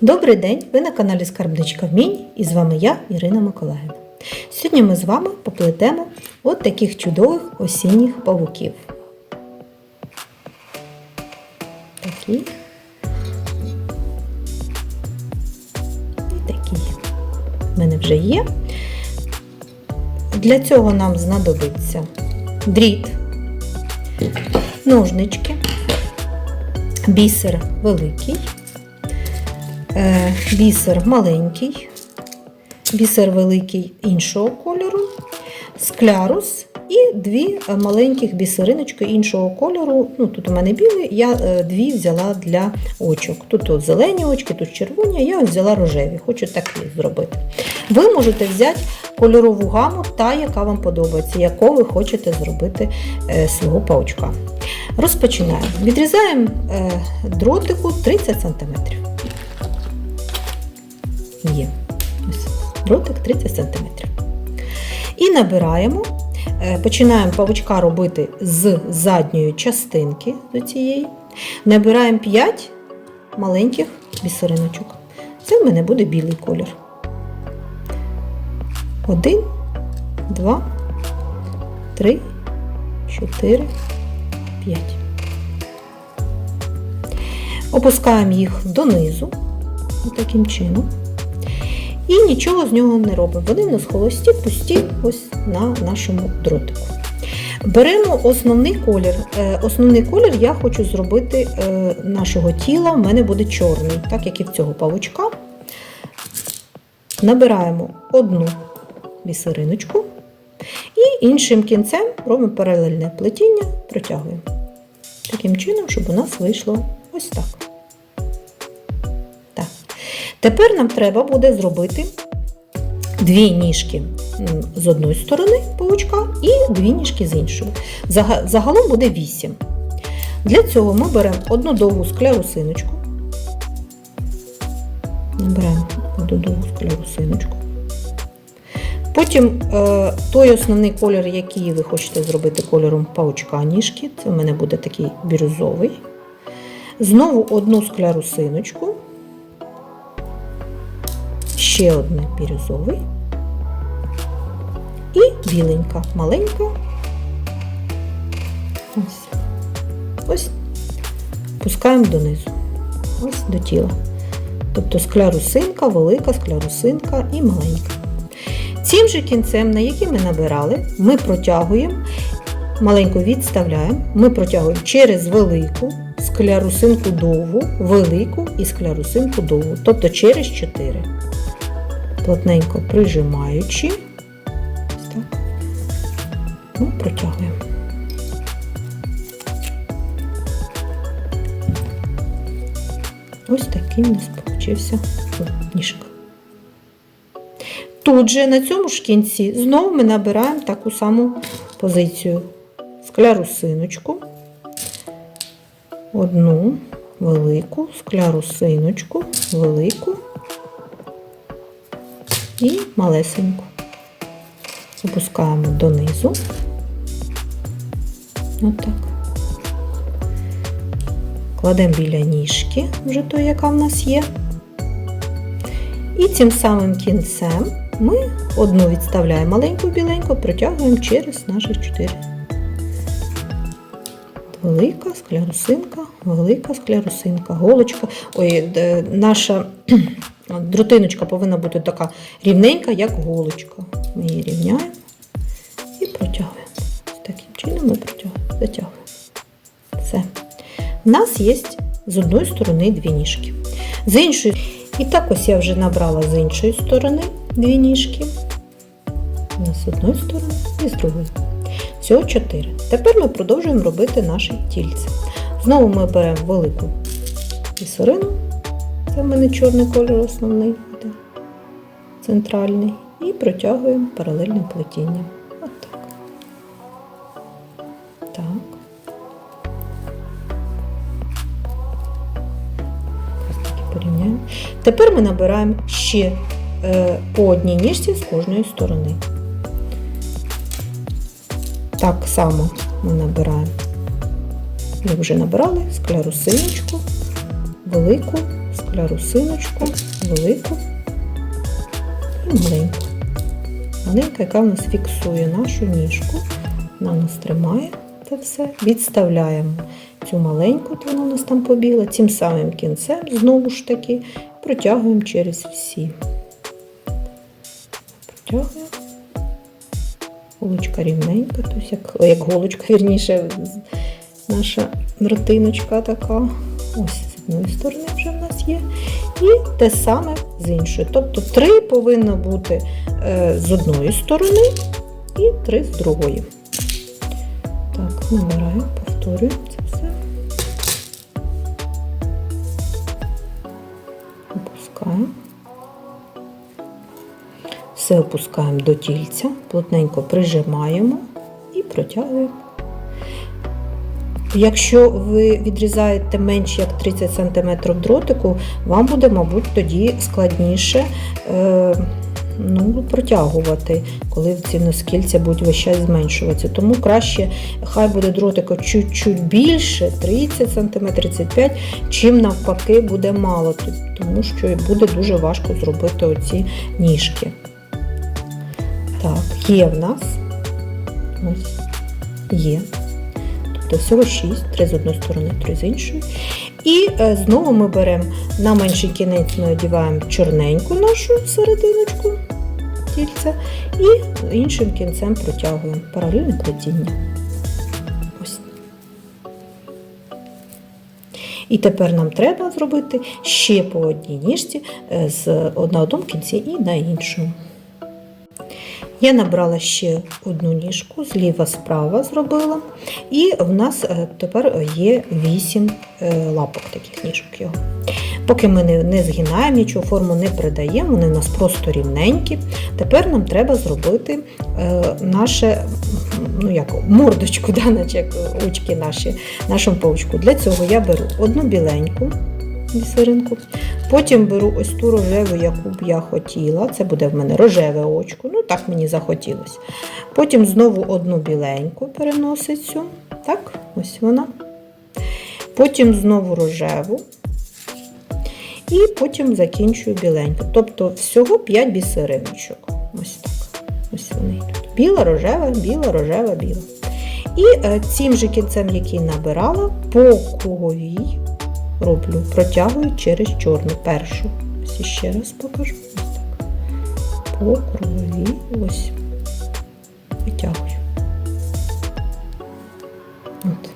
Добрий день! Ви на каналі Скарбничка Вмінь і з вами я, Ірина Миколаївна. Сьогодні ми з вами поплетемо от таких чудових осінніх павуків. Такі. І такі. У мене вже є. Для цього нам знадобиться дріт, ножнички, бісер великий, бісер маленький, бісер великий іншого кольору, склярус і дві е, маленьких бісериночки іншого кольору. Ну, тут у мене білий, я е, дві взяла для очок. Тут зелені очки, тут червоні, я взяла рожеві, хочу такі зробити. Ви можете взяти кольорову гаму, та, яка вам подобається, яку ви хочете зробити е, свого паучка. Розпочинаємо. Відрізаємо е, дротику 30 см. Є. Ось дротик 30 см. І набираємо, е, починаємо павучка робити з задньої частинки до цієї. Набираємо 5 маленьких бісериночок. Це в мене буде білий колір. Один, два, три, чотири, п'ять. Опускаємо їх донизу, таким чином. І нічого з нього не робимо. Вони в нас холості, пусті ось на нашому дротику. Беремо основний колір. Е, Основний колір я хочу зробити е, нашого тіла. У мене буде чорний, так як і в цього павучка. Набираємо одну бісериночку і іншим кінцем робимо паралельне плетіння, протягуємо. Таким чином, щоб у нас вийшло ось. Так. Тепер нам треба буде зробити дві ніжки з одної сторони паучка і дві ніжки з іншої. Загалом буде 8. Для цього ми беремо одну довгу склярусиночку. Набираємо одну довгу склярусиночку. Потім е, той основний колір, який ви хочете зробити кольором паучка ніжки, це в мене буде такий бірюзовий. Знову одну склярусиночку. Ще одне бірюзовий. І біленька, маленька. Ось. Ось. Пускаємо донизу. Ось до тіла. Тобто склярусинка, велика склярусинка і маленька. Цим же кінцем, на який ми набирали, ми протягуємо, маленько відставляємо, ми протягуємо через велику склярусинку довгу, велику і склярусинку довгу, тобто через 4. Плотненько прижимаючи, ми протягуємо. Ось такий у нас получився ніжка. Тут же на цьому ж кінці знову ми набираємо таку саму позицію. Склярусиночку, одну велику, склярусиночку, велику і малесеньку. Опускаємо донизу. Отак. Кладемо біля ніжки, вже той, яка в нас є. І цим самим кінцем ми одну відставляємо маленьку біленьку, протягуємо через наші чотири. Велика склярусинка, велика склярусинка, голочка. Ой, наша дротиночка повинна бути така рівненька, як голочка. Ми її рівняємо і протягуємо. Таким чином ми протягуємо, затягуємо. Все. У нас є з одної сторони дві ніжки. З іншої. І так ось я вже набрала з іншої сторони дві ніжки. З одної сторони і з другої. Всього 4. Тепер ми продовжуємо робити наше тільце. Знову ми беремо велику бісерину. Це в мене чорний кольор основний, центральний. І протягуємо паралельним плетінням. От так. Так. Порівняємо. Тепер ми набираємо ще е, по одній ніжці з кожної сторони. Так само ми набираємо. Ми вже набрали склярусиночку, велику склярусиночку, велику і маленьку. Маленька, яка в нас фіксує нашу ніжку. Вона нас тримає це все. Відставляємо цю маленьку, то вона у нас там побігла, цим самим кінцем, знову ж таки, протягуємо через всі. Протягуємо. Голочка рівненька, тобто як, як голочка, вірніше, наша дротиночка така. Ось з одної сторони вже в нас є. І те саме з іншої. Тобто три повинно бути е, з одної сторони і три з другої. Так, набираємо, повторюємо це все. Опускаємо. Все опускаємо до тільця, плотненько прижимаємо і протягуємо. Якщо ви відрізаєте менш як 30 см дротику, вам буде, мабуть, тоді складніше е, ну, протягувати, коли ці наскільця будуть весь час зменшуватися. Тому краще, хай буде дротика чуть-чуть більше, 30 см, 35 чим навпаки буде мало, тому що буде дуже важко зробити оці ніжки. Так, є в нас. Ось є. Тобто всього 6, 3 з одної сторони, 3 з іншої. І е, знову ми беремо на менший кінець, ми одіваємо чорненьку нашу серединочку тільця і іншим кінцем протягуємо паралельне плетіння. І тепер нам треба зробити ще по одній ніжці е, з на одному кінці і на іншому. Я набрала ще одну ніжку, зліва справа зробила. І в нас е, тепер є 8 лапок таких ніжок його. Поки ми не, згинаємо, нічого форму не придаємо, вони у нас просто рівненькі. Тепер нам треба зробити е, наше ну як, мордочку, да, наче очки наші, нашому паучку. Для цього я беру одну біленьку бісеринку. Потім беру ось ту рожеву, яку б я хотіла. Це буде в мене рожеве очко. Ну, так мені захотілося. Потім знову одну біленьку переносить цю. Так, ось вона. Потім знову рожеву. І потім закінчую біленьку. Тобто всього 5 бісериночок. Ось так. Ось вони йдуть. Біла, рожева, біла, рожева, біла. І е, цим же кінцем, який набирала, по круговій роблю, протягую через чорну першу. Ось ще раз покажу. Ось так. По круговій ось витягую. От.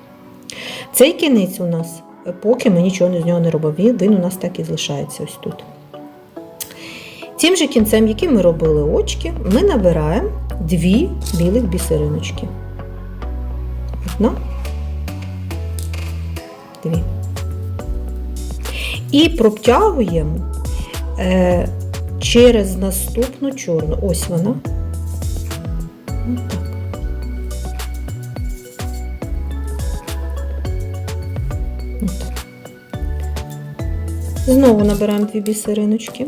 Цей кінець у нас, поки ми нічого з нього не робимо, він, у нас так і залишається ось тут. Цим же кінцем, яким ми робили очки, ми набираємо дві білих бісериночки. Одна, дві. І протягуємо е, через наступну чорну. Ось вона. Знову набираємо дві бісериночки.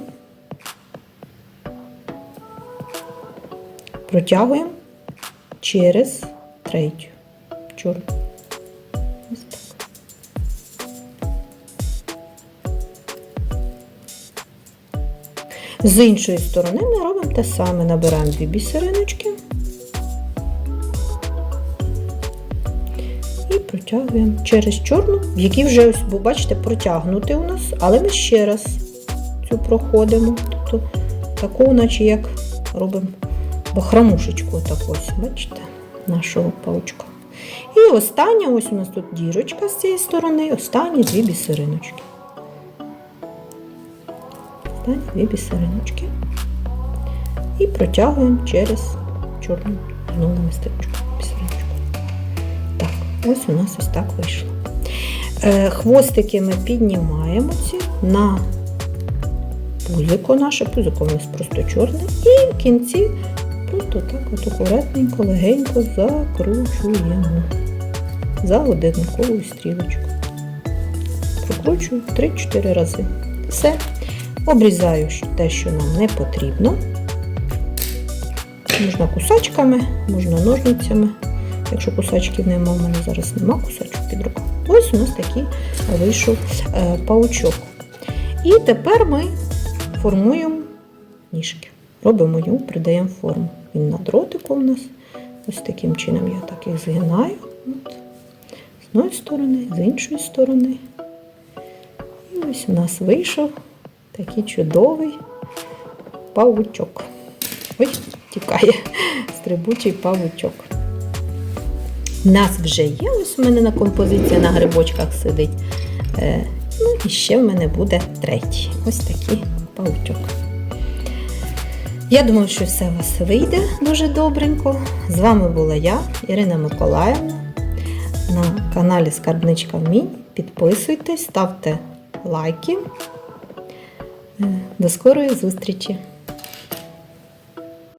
Протягуємо через третю чорну. З іншої сторони ми робимо те саме, набираємо дві бісериночки і протягуємо через чорну, в якій вже ось, бо бачите, протягнути у нас, але ми ще раз цю проходимо. Тобто таку, наче як робимо бахрамушечку, так ось, бачите, нашого паучка. І остання, ось у нас тут дірочка з цієї сторони, останні дві бісериночки. Дві бісериночки. І протягуємо через чорну знову. Так, ось у нас ось так вийшло. Е, Хвостики ми піднімаємо ці на пузико наше, пузико у нас просто чорне, і в кінці просто так от акуратненько, легенько закручуємо за годинниковою стрілочкою. Прокручую 3-4 рази. Все. Обрізаю те, що нам не потрібно. Можна кусачками, можна ножницями. Якщо кусачків нема, в мене зараз нема кусачок під рукою. Ось у нас такий вийшов е, паучок. І тепер ми формуємо ніжки. Робимо його, придаємо форму. Він на дротику у нас. Ось таким чином я так їх згинаю. От. З одної сторони, з іншої сторони. І ось у нас вийшов такий чудовий павучок. Ой, тікає стрибучий павучок. У нас вже є, ось у мене на композиції на грибочках сидить. Е, ну і ще в мене буде третій. Ось такий павучок. Я думаю, що все у вас вийде дуже добренько. З вами була я, Ірина Миколаївна, на каналі Скарбничка Вмінь. Підписуйтесь, ставте лайки. До скорої зустрічі!